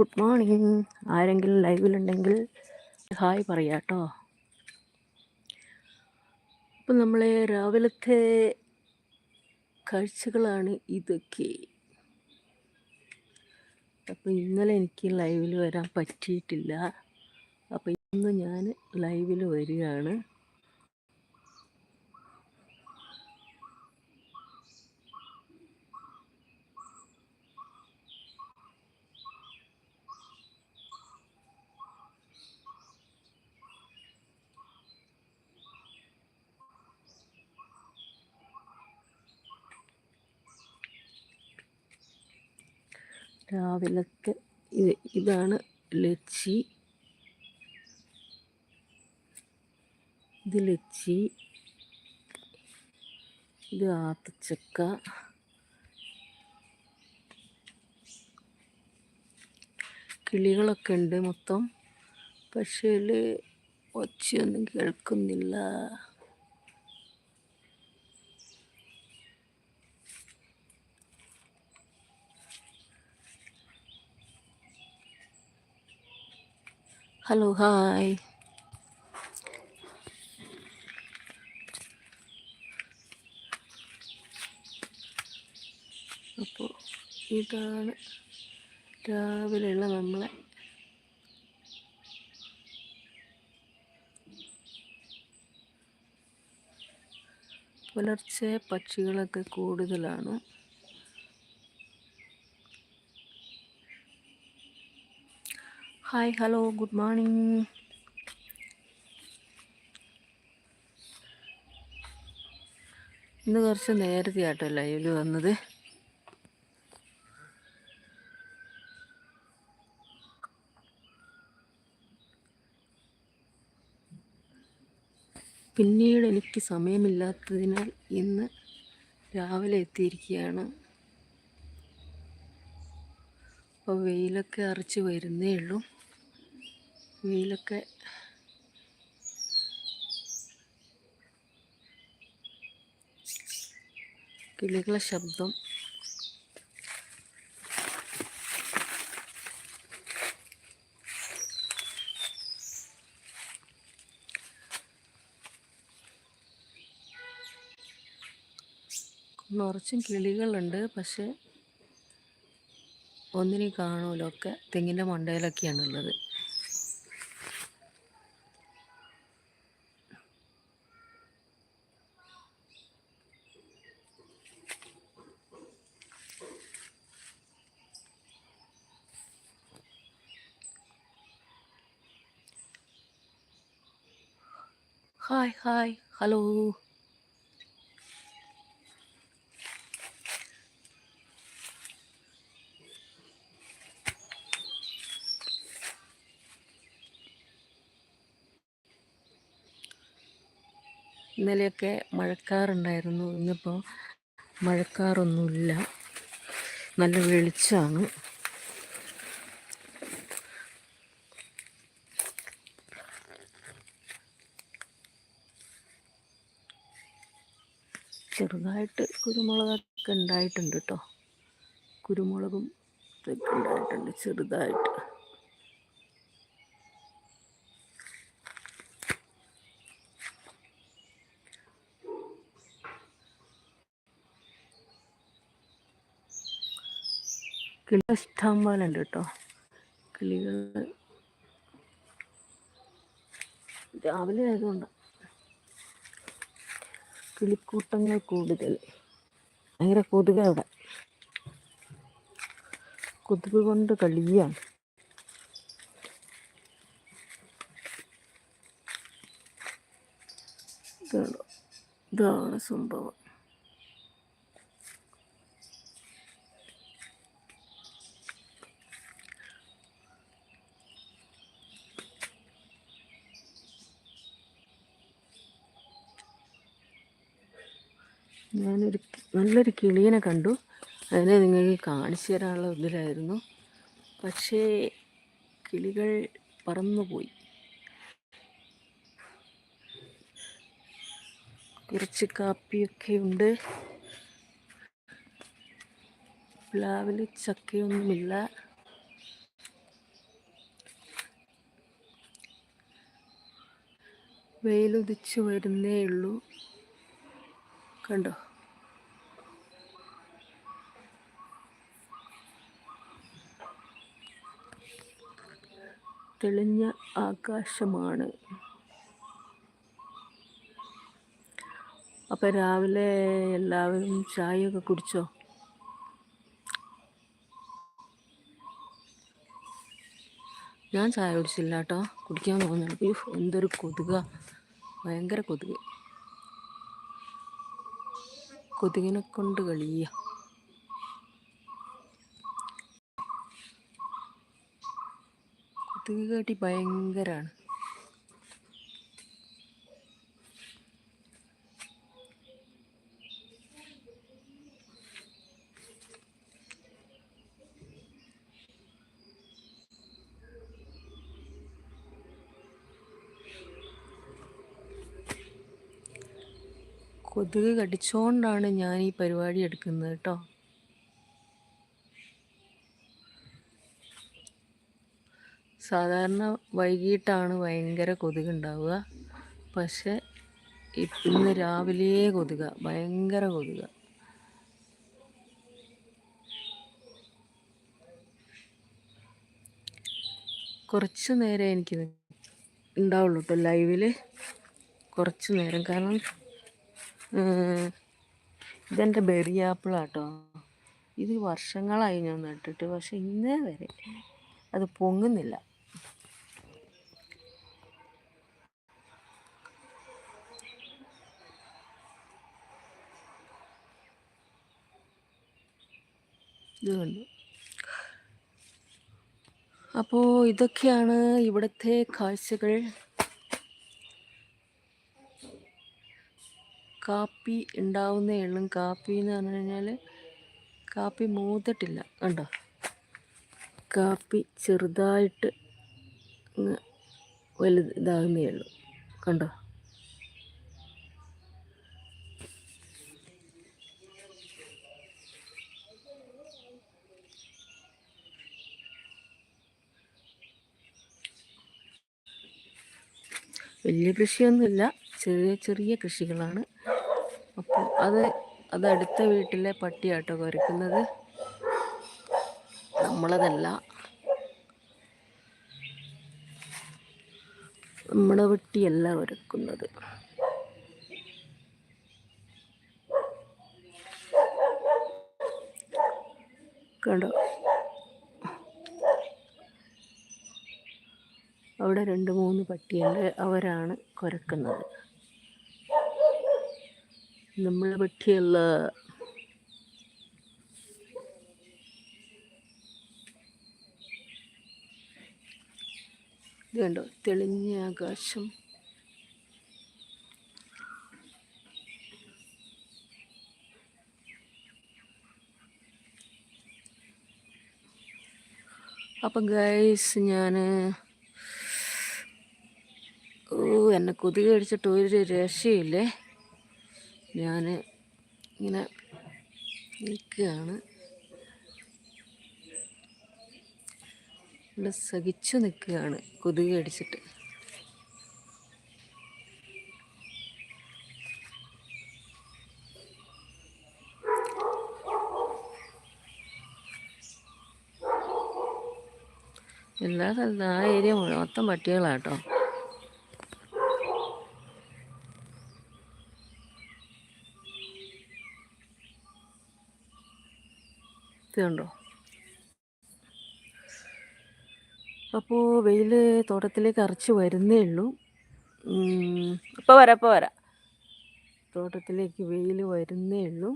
Good morning ആരെങ്കിലും ലൈവിലുണ്ടെങ്കിൽ hi പറയാട്ടോ അപ്പം നമ്മളെ രാവിലത്തെ കാഴ്ചകളാണ് ഇതൊക്കെ. അപ്പം ഇന്നലെ എനിക്ക് ലൈവിൽ വരാൻ പറ്റിയിട്ടില്ല. അപ്പം ഇന്ന് ഞാൻ ലൈവിൽ വരികയാണ്. രാവിലത്തെ ഇത് ഇതാണ് ലച്ചി. ഇത് ലച്ചി. ഇത് ആത്തച്ചക്ക. കിളികളൊക്കെ ഉണ്ട് മൊത്തം. പക്ഷേ ഒച്ചയൊന്നും കേൾക്കുന്നില്ല. ഹലോ ഹായ് അപ്പോൾ ഇതാണ് രാവിലെയുള്ള നമ്മളെ പുലർച്ചെ പക്ഷികളൊക്കെ കൂടുതലാണ്? ഹായ് ഹലോ ഗുഡ് മോർണിംഗ് ഇന്ന് കുറച്ച് നേരത്തെ ആട്ടോ ലൈവിൽ വന്നത്. പിന്നീട് എനിക്ക് സമയമില്ലാത്തതിനാൽ ഇന്ന് രാവിലെ എത്തിയിരിക്കുകയാണ്. അപ്പോൾ വെയിലൊക്കെ അറിച്ച് വരുന്നേ ഉള്ളൂ. വെയിലൊക്കെ. കിളികളെ ശബ്ദം. നിറച്ചും കിളികളുണ്ട് പക്ഷെ ഒന്നിനെ കാണുമല്ലോ ഒക്കെ തെങ്ങിന്റെ മണ്ടയിലൊക്കെയാണുള്ളത്. ഹായ് ഹായ് ഹലോ ഇന്നലെയൊക്കെ മഴക്കാറുണ്ടായിരുന്നു. ഇന്നിപ്പോൾ മഴക്കാറൊന്നുമില്ല. നല്ല വെളിച്ചമാണ്. ചെറുതായിട്ട് കുരുമുളകൊക്കെ ഉണ്ടായിട്ടുണ്ട് കേട്ടോ കുരുമുളകും ഇതൊക്കെ ഉണ്ടായിട്ടുണ്ട് ചെറുതായിട്ട്. കിളി ഇഷ്ടം പോലെ ഉണ്ട് കേട്ടോ കിളികൾ രാവിലെ ആയതുകൊണ്ടാണ് കിളിക്കൂട്ടങ്ങൾ കൂടുതൽ. ഭയങ്കര കൊതുക് അവിടെ. കൊതുക് കൊണ്ട് കളിയാണ്. ഇതാണ്? സംഭവം. ഞാനൊരു നല്ലൊരു കിളിയെ കണ്ടു. അതിനെ നിങ്ങൾക്ക് കാണിച്ചു തരാനുള്ള ഇതിലായിരുന്നു. പക്ഷേ കിളികൾ പറന്നുപോയി. കുറച്ച് കാപ്പിയൊക്കെ ഉണ്ട്. പ്ലാവിൽ ചക്കയൊന്നുമില്ല. വെയിലുദിച്ചു വരുന്നേ ഉള്ളൂ. കണ്ടോ? തെളിഞ്ഞ ആകാശമാണ്. അപ്പം രാവിലെ എല്ലാവരും ചായയൊക്കെ കുടിച്ചോ? ഞാൻ ചായ കുടിച്ചില്ല കേട്ടോ. കുടിക്കാൻ തോന്നുന്നു എന്തൊരു കൊതുക. ഭയങ്കര കൊതുക്. കൊതുകിനെ കൊണ്ട് കളിയ. കൊതുക് കാട്ടി ഭയങ്കരാണ്. കൊതുക് കടിച്ചോണ്ടാണ് ഞാൻ ഈ പരിപാടി എടുക്കുന്നത് കേട്ടോ സാധാരണ വൈകിട്ടാണ് ഭയങ്കര കൊതുക് ഉണ്ടാവുക പക്ഷെ ഇന്ന് രാവിലെ കൊതുക ഭയങ്കര കൊതുക. കുറച്ച് നേരം എനിക്ക് ഉണ്ടാവുള്ളൂ കേട്ടോ ലൈവിൽ കുറച്ച് നേരം. കാരണം ഇതെന്റെ ബെറി ആപ്പിളാട്ടോ. ഇത് വർഷങ്ങളായി ഞാൻ നട്ടിട്ട് പക്ഷെ ഇന്നേ വരെ അത് പൊങ്ങുന്നില്ല. അപ്പോ അപ്പോൾ ഇതൊക്കെയാണ് ഇവിടുത്തെ കാഴ്ചകൾ. കാപ്പി ഉണ്ടാവുന്നേ ഉള്ളൂ കാപ്പി എന്ന് പറഞ്ഞു കഴിഞ്ഞാൽ കാപ്പി മൂത്തിട്ടില്ല. കണ്ടോ? കാപ്പി ചെറുതായിട്ട് വലുത് ഇതാകുന്നേ ഉള്ളൂ. കണ്ടോ? വലിയ കൃഷിയൊന്നുമില്ല. ചെറിയ ചെറിയ കൃഷികളാണ്. അപ്പോൾ അത് അത് അടുത്ത വീട്ടിലെ പട്ടിയാട്ടോ കുറയ്ക്കുന്നത് നമ്മളതല്ല. നമ്മുടെ പട്ടിയല്ല ഒരുക്കുന്നത് കണ്ടോ? അവിടെ രണ്ട് മൂന്ന് പട്ടിയുണ്ട്. അവരാണ് കുരക്കുന്നത്. നമ്മളെ പറ്റിയല്ല ഇത് കണ്ടോ? തെളിഞ്ഞ ആകാശം. അപ്പം ഗൈസ് ഞാൻ ഓ എന്നെ കൊതുക് കടിച്ചിട്ട് ഒരു രക്ഷയില്ലേ? ഞാൻ ഇങ്ങനെ നിൽക്കുകയാണ്. ഇവിടെ സഹിച്ചു നിൽക്കുകയാണ് കൊതുക് അടിച്ചിട്ട് എല്ലാ സ്ഥലത്തും ആ ഏരിയ മൊത്തം പട്ടികളാട്ടോ കണ്ടോ? അപ്പോൾ വെയിൽ തോട്ടത്തിലേക്ക് അറച്ച് വരുന്നേ ഉള്ളൂ. ഇപ്പോൾ വരാം ഇപ്പോൾ വരാം. തോട്ടത്തിലേക്ക് വെയിൽ വരുന്നേ ഉള്ളൂ.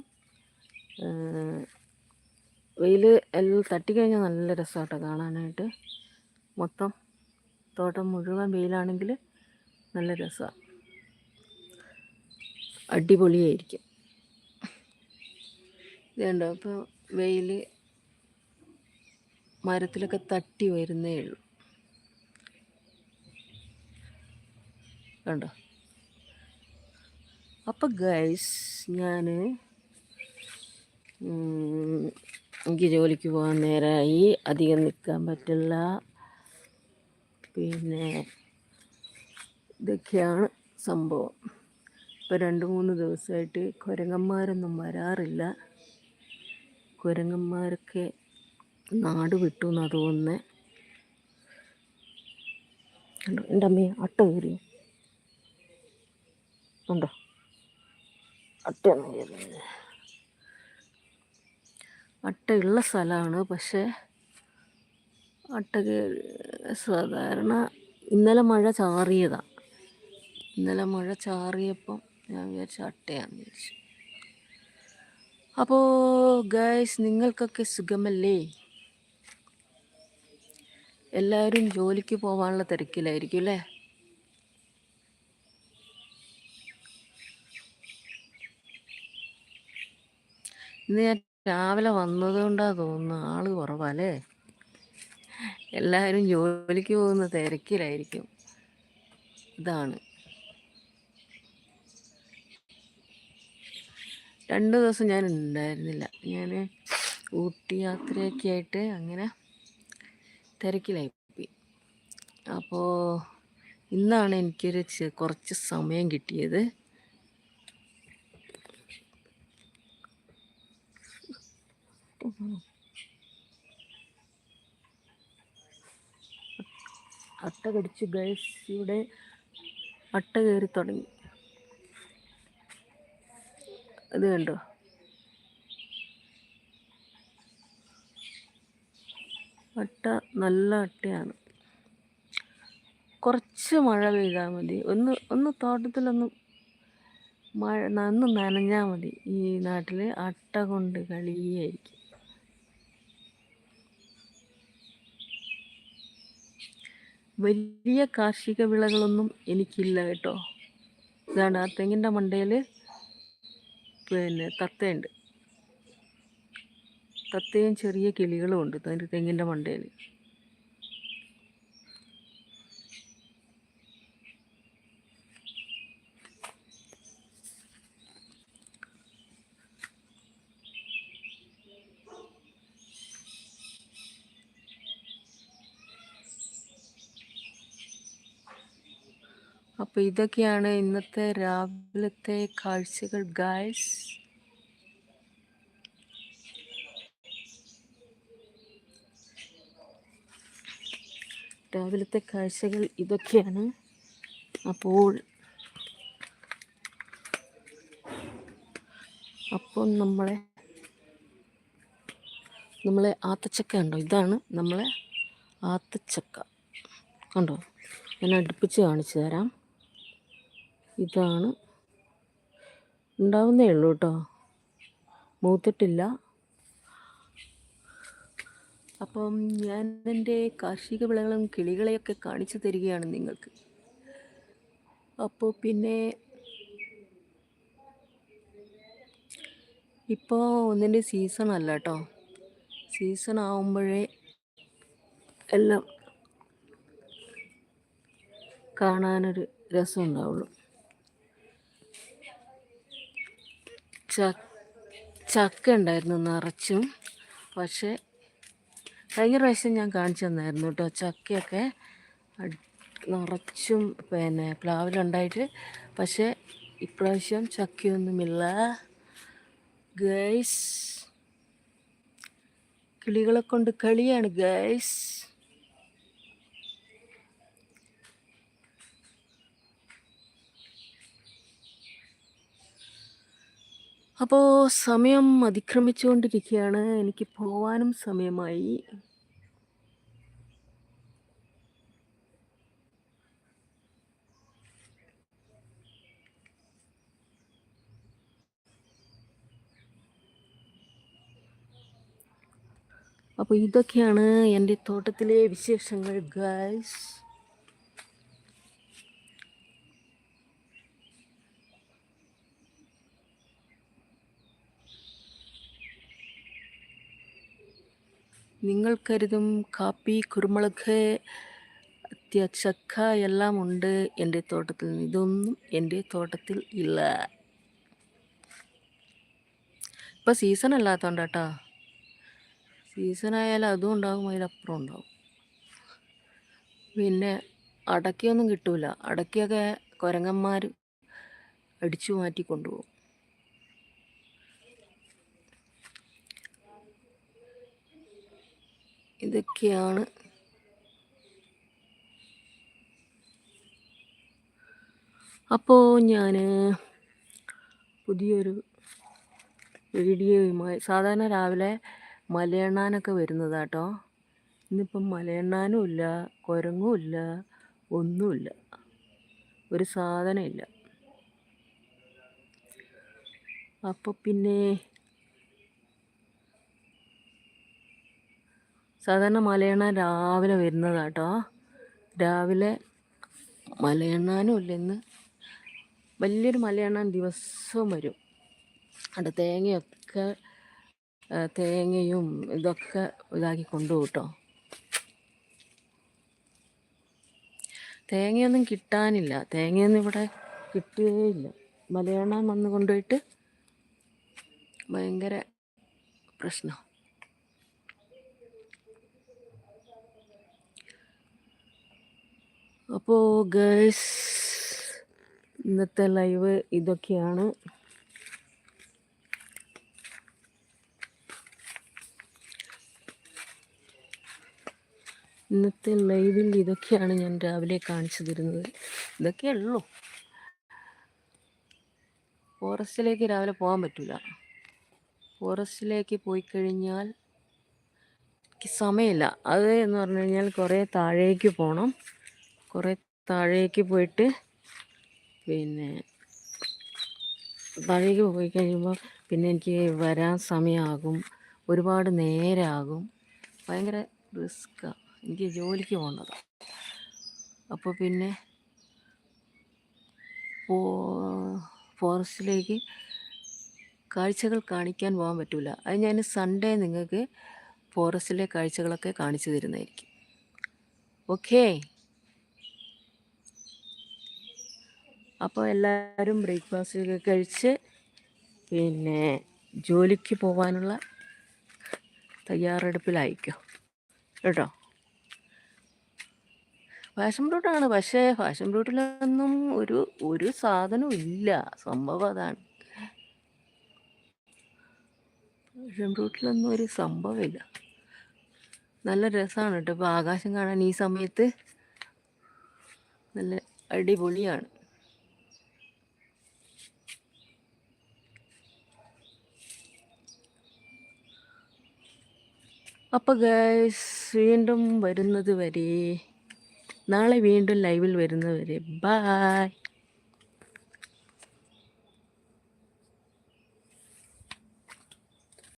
വെയിൽ എല്ലാം തട്ടിക്കഴിഞ്ഞാൽ നല്ല രസമാട്ടോ കാണാനായിട്ട്. മൊത്തം തോട്ടം മുഴുവൻ വെയിലാണെങ്കിൽ നല്ല രസമാണ് അടിപൊളിയായിരിക്കും. ഇതുണ്ടോ? അപ്പോൾ വെയിൽ മരത്തിലൊക്കെ തട്ടി വരുന്നേ ഉള്ളൂ. കണ്ടോ? അപ്പം ഗൈസ് ഞാൻ എനിക്ക് ജോലിക്ക് പോകാൻ നേരമായി അധികം നിൽക്കാൻ പറ്റില്ല. പിന്നെ ഇതൊക്കെയാണ് സംഭവം. ഇപ്പോൾ രണ്ട് മൂന്ന് ദിവസമായിട്ട് കുരങ്ങന്മാരൊന്നും വരാറില്ല. കുരങ്ങന്മാരൊക്കെ നാട് വിട്ടു എന്നാ തോന്നുന്നത് കണ്ടോ? എന്റെ അമ്മയെ അട്ട കയറി ഉണ്ടോ അട്ട അട്ട ഉള്ള സ്ഥലമാണ് പക്ഷേ അട്ട കയറി സാധാരണ ഇന്നലെ മഴ ചാറിയതാണ് ഇന്നലെ മഴ ചാറിയപ്പം ഞാൻ വിചാരിച്ചു അട്ടയാന്ന് വിചാരിച്ചു. അപ്പോൾ ഗൈസ് നിങ്ങൾക്കൊക്കെ സുഖമല്ലേ? എല്ലാവരും ജോലിക്ക് പോകാനുള്ള തിരക്കിലായിരിക്കും അല്ലേ? ഇന്ന് ഞാൻ രാവിലെ വന്നതുകൊണ്ടാണ് തോന്നുന്നു ആൾ കുറവല്ലേ എല്ലാവരും ജോലിക്ക് പോകുന്ന തിരക്കിലായിരിക്കും. ഇതാണ്. രണ്ട് ദിവസം ഞാൻ ഉണ്ടായിരുന്നില്ല. ഞാൻ ഊട്ടി യാത്രയൊക്കെ ആയിട്ട് അങ്ങനെ തിരക്കിലായിപ്പോയി. അപ്പോൾ ഇന്നാണ് എനിക്കൊരു കുറച്ച് സമയം കിട്ടിയത്. അട്ട കടിച്ച് ഗൈസ് ഇവിടെ അട്ട കയറി തുടങ്ങി. ഇത് കണ്ടോ? അട്ട നല്ല അട്ടയാണ്. കുറച്ച് മഴ പെയ്താൽ മതി. ഒന്ന് ഒന്ന് തോട്ടത്തിലൊന്ന് മഴ ഒന്ന് നനഞ്ഞാൽ മതി. ഈ നാട്ടിൽ അട്ട കൊണ്ട് കളിയായിരിക്കും. വലിയ കാർഷിക വിളകളൊന്നും എനിക്കില്ല കേട്ടോ. ഇതാണ് ആ തെങ്ങിന്റെ മണ്ടയിൽ പിന്നെ തത്തയുണ്ട്. തത്തയും ചെറിയ കിളികളും ഉണ്ട്. അതിന്റെ തെങ്ങിന്റെ മണ്ടയിൽ അപ്പോൾ ഇതൊക്കെയാണ് ഇന്നത്തെ രാവിലത്തെ കാഴ്ചകൾ ഗായ്സ് രാവിലത്തെ കാഴ്ചകൾ ഇതൊക്കെയാണ്. അപ്പോൾ അപ്പോൾ നമ്മളെ നമ്മളെ ആത്തച്ചക്ക ഉണ്ടോ ഇതാണ് നമ്മളെ ആത്തച്ചക്ക. കണ്ടോ? ഞാൻ അടുപ്പിച്ച് കാണിച്ചു തരാം. ഇതാണ്. ഉണ്ടാവുന്നേ ഉള്ളൂ കേട്ടോ മൂത്തിട്ടില്ല. അപ്പം ഞാൻ എന്റെ കാർഷിക വിളകളും കിളികളെയൊക്കെ കാണിച്ചു തരികയാണ് നിങ്ങൾക്ക്. അപ്പോൾ പിന്നെ ഇപ്പോൾ ഒന്നിന്റെ സീസൺ അല്ല കേട്ടോ സീസൺ ആവുമ്പോഴേ എല്ലാം കാണാനൊരു രസം ഉണ്ടാവുള്ളൂ ചക്ക ഉണ്ടായിരുന്നു നിറച്ചും. പക്ഷേ കഴിഞ്ഞ പ്രാവശ്യം ഞാൻ കാണിച്ചു തന്നായിരുന്നു കേട്ടോ. ചക്കയൊക്കെ നിറച്ചും പിന്നെ പ്ലാവിലുണ്ടായിട്ട്. പക്ഷേ ഇപ്രാവശ്യം ചക്കയൊന്നുമില്ല. ഗൈസ് കിളികളെ കൊണ്ട് കളിയാണ് ഗൈസ്. അപ്പോൾ സമയം അതിക്രമിച്ചുകൊണ്ടിരിക്കുകയാണ് എനിക്ക് പോവാനും സമയമായി. അപ്പോൾ ഇതൊക്കെയാണ് എന്റെ തോട്ടത്തിലെ വിശേഷങ്ങൾ ഗൈസ് നിങ്ങൾ കരുതും കാപ്പി കുരുമുളക് ചക്ക എല്ലാം ഉണ്ട് എന്റെ തോട്ടത്തിൽ. ഇതൊന്നും എന്റെ തോട്ടത്തിൽ ഇല്ല. ഇപ്പം സീസൺ അല്ലാത്തതുകൊണ്ട് കേട്ടോ. സീസൺ ആയാലും അതും ഉണ്ടാകും അതിലപ്പുറം ഉണ്ടാകും പിന്നെ അടക്കയൊന്നും കിട്ടൂല. അടക്കയൊക്കെ കുരങ്ങന്മാർ അടിച്ചു മാറ്റി കൊണ്ടുപോകും. ഇതൊക്കെയാണ്. അപ്പോൾ ഞാൻ പുതിയൊരു വീഡിയോയുമായി സാധാരണ രാവിലെ മലയെണ്ണാനൊക്കെ വരുന്നതാട്ടോ. ഇന്നിപ്പം മലയെണ്ണാനും ഇല്ല കുരങ്ങും ഇല്ല ഒന്നുമില്ല. ഒരു സാധനമില്ല. അപ്പോൾ പിന്നെ സാധാരണ മലയണ്ണ രാവിലെ വരുന്നതാട്ടോ. രാവിലെ മലയണ്ണാനും ഇല്ല ഇന്ന് വലിയൊരു മലയണ്ണാൻ ദിവസവും വരും. അവിടെ തേങ്ങയൊക്കെ തേങ്ങയും ഇതൊക്കെ ഇതാക്കി കൊണ്ടുപോകും കേട്ടോ തേങ്ങയൊന്നും കിട്ടാനില്ല. തേങ്ങയൊന്നും ഇവിടെ കിട്ടുകയില്ല. മലയാളം വന്ന് കൊണ്ടുപോയിട്ട് ഭയങ്കര പ്രശ്നം. അപ്പോൾ ഗേൾസ് ഇന്നത്തെ ലൈവ് ഇതൊക്കെയാണ്. ഇന്നത്തെ ലൈവിൽ ഇതൊക്കെയാണ് ഞാൻ രാവിലെ കാണിച്ചു തരുന്നത് ഇതൊക്കെ ഉള്ളൂ. ഫോറസ്റ്റിലേക്ക് രാവിലെ പോകാൻ പറ്റില്ല ഫോറസ്റ്റിലേക്ക് പോയി കഴിഞ്ഞാൽ സമയമില്ല. അത് എന്ന് പറഞ്ഞു കഴിഞ്ഞാൽ കുറേ താഴേക്ക് പോകണം കുറേ താഴേക്ക് പോയിട്ട് പിന്നെ താഴേക്ക് പോയി കഴിയുമ്പോൾ പിന്നെ എനിക്ക് വരാൻ സമയമാകും ഒരുപാട് നേരമാകും ഭയങ്കര റിസ്ക്കാണ് എനിക്ക് ജോലിക്ക് പോകേണ്ടതാണ് അപ്പോൾ പിന്നെ ഫോറസ്റ്റിലേക്ക് കാഴ്ചകൾ കാണിക്കാൻ പോകാൻ പറ്റില്ല അത് ഞാൻ സൺഡേ നിങ്ങൾക്ക് ഫോറസ്റ്റിലെ കാഴ്ചകളൊക്കെ കാണിച്ചു തരുന്നതായിരിക്കും. ഓക്കേ? അപ്പോൾ എല്ലാവരും ബ്രേക്ക്ഫാസ്റ്റ് കഴിച്ച് പിന്നെ ജോലിക്ക് പോകാനുള്ള തയ്യാറെടുപ്പിലായിരിക്കും. കേട്ടോ? ഫാഷൻ ബ്രൂട്ടാണ് പക്ഷേ ഫാഷൻ ബ്രൂട്ടിലൊന്നും ഒരു ഒരു സാധനവും ഇല്ല. സംഭവം അതാണ്. ഫാഷൻ ബ്രൂട്ടിലൊന്നും ഒരു സംഭവമില്ല നല്ല രസമാണ് കേട്ടോ. ഇപ്പോൾ ആകാശം കാണാൻ ഈ സമയത്ത് നല്ല അടിപൊളിയാണ്. അപ്പോൾ ഗൈസ് വീണ്ടും വരുന്നത് വരെ. നാളെ വീണ്ടും ലൈവിൽ വരുന്നത് വരെ. ബായ്